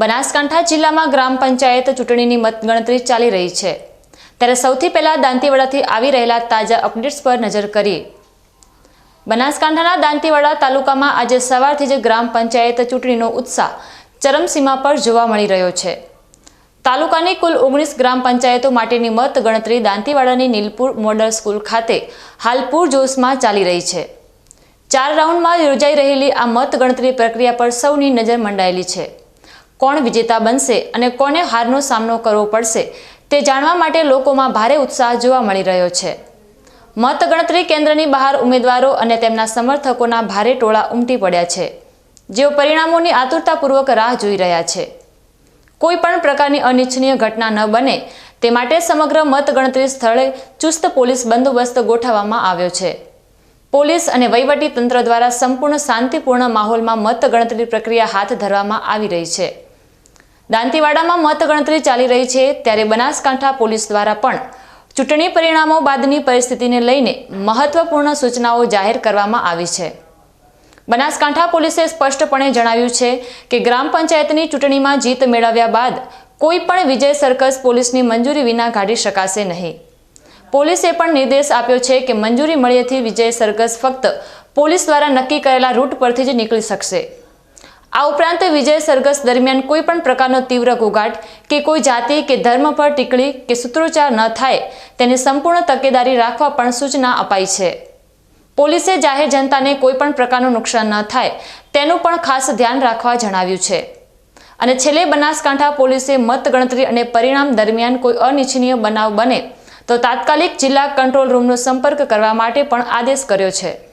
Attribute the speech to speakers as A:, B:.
A: બનાસકાંઠા જિલ્લામાં ગ્રામ પંચાયત ચૂંટણીની મતગણતરી ચાલી રહી છે. ત્યારે સૌથી પહેલા દાંતીવાડાથી આવી રહેલા તાજા અપડેટ્સ પર નજર કરીએ. બનાસકાંઠાના દાંતીવાડા તાલુકામાં આજે સવારથી જ ગ્રામ પંચાયત ચૂંટણીનો ઉત્સાહ ચરમસીમા પર જોવા મળી રહ્યો છે. તાલુકાની કુલ ઓગણીસ ગ્રામ પંચાયતો માટેની મત ગણતરી દાંતીવાડાની નીલપુર મોડલ સ્કૂલ ખાતે હાલ પૂરજોશમાં ચાલી રહી છે. ચાર રાઉન્ડમાં યોજાઈ રહેલી આ મત ગણતરી પ્રક્રિયા પર સૌની નજર મંડાયેલી છે. કોણ વિજેતા બનશે અને કોને હારનો સામનો કરવો પડશે તે જાણવા માટે લોકોમાં ભારે ઉત્સાહ જોવા મળી રહ્યો છે. મતગણતરી કેન્દ્રની બહાર ઉમેદવારો અને તેમના સમર્થકોના ભારે ટોળા ઉમટી પડ્યા છે, જેઓ પરિણામોની આતુરતાપૂર્વક રાહ જોઈ રહ્યા છે. કોઈ પણ પ્રકારની અનિચ્છનીય ઘટના ન બને તે માટે સમગ્ર મતગણતરી સ્થળે ચુસ્ત પોલીસ બંદોબસ્ત ગોઠવવામાં આવ્યો છે. પોલીસ અને વહીવટી તંત્ર દ્વારા સંપૂર્ણ શાંતિપૂર્ણ માહોલમાં મતગણતરી પ્રક્રિયા હાથ ધરવામાં આવી રહી છે. દાંતીવાડામાં મતગણતરી ચાલી રહી છે ત્યારે બનાસકાંઠા પોલીસ દ્વારા પણ ચૂંટણી પરિણામો બાદની પરિસ્થિતિને લઈને મહત્વપૂર્ણ સૂચનાઓ જાહેર કરવામાં આવી છે. બનાસકાંઠા પોલીસે સ્પષ્ટપણે જણાવ્યું છે કે ગ્રામ પંચાયતની ચૂંટણીમાં જીત મેળવ્યા બાદ કોઈ પણ વિજય સર્કસ પોલીસની મંજૂરી વિના કાઢી શકાશે નહીં. પોલીસે પણ નિર્દેશ આપ્યો છે કે મંજૂરી મળ્યેથી વિજય સર્કસ ફક્ત પોલીસ દ્વારા નક્કી કરેલા રૂટ પરથી જ નીકળી શકશે. આ ઉપરાંત વિજય સરઘસ દરમિયાન કોઈ પણ પ્રકારનો તીવ્ર ઘોઘાટ કે કોઈ જાતિ કે ધર્મ પર ટીકડી કે સૂત્રોચ્ચાર ન થાય, તેની સંપૂર્ણ તકેદારી રાખવા પણ સૂચના અપાઈ છે. પોલીસે જાહેર જનતાને કોઈ પણ પ્રકારનું નુકસાન ન થાય, તેનું પણ ખાસ ધ્યાન રાખવા જણાવ્યું છે. અને છેલ્લે બનાસકાંઠા પોલીસે મતગણતરી અને પરિણામ દરમિયાન કોઈ અનિચ્છનીય બનાવ બને, તો તાત્કાલિક જિલ્લા કંટ્રોલ રૂમનો સંપર્ક કરવા માટે પણ આદેશ કર્યો છે.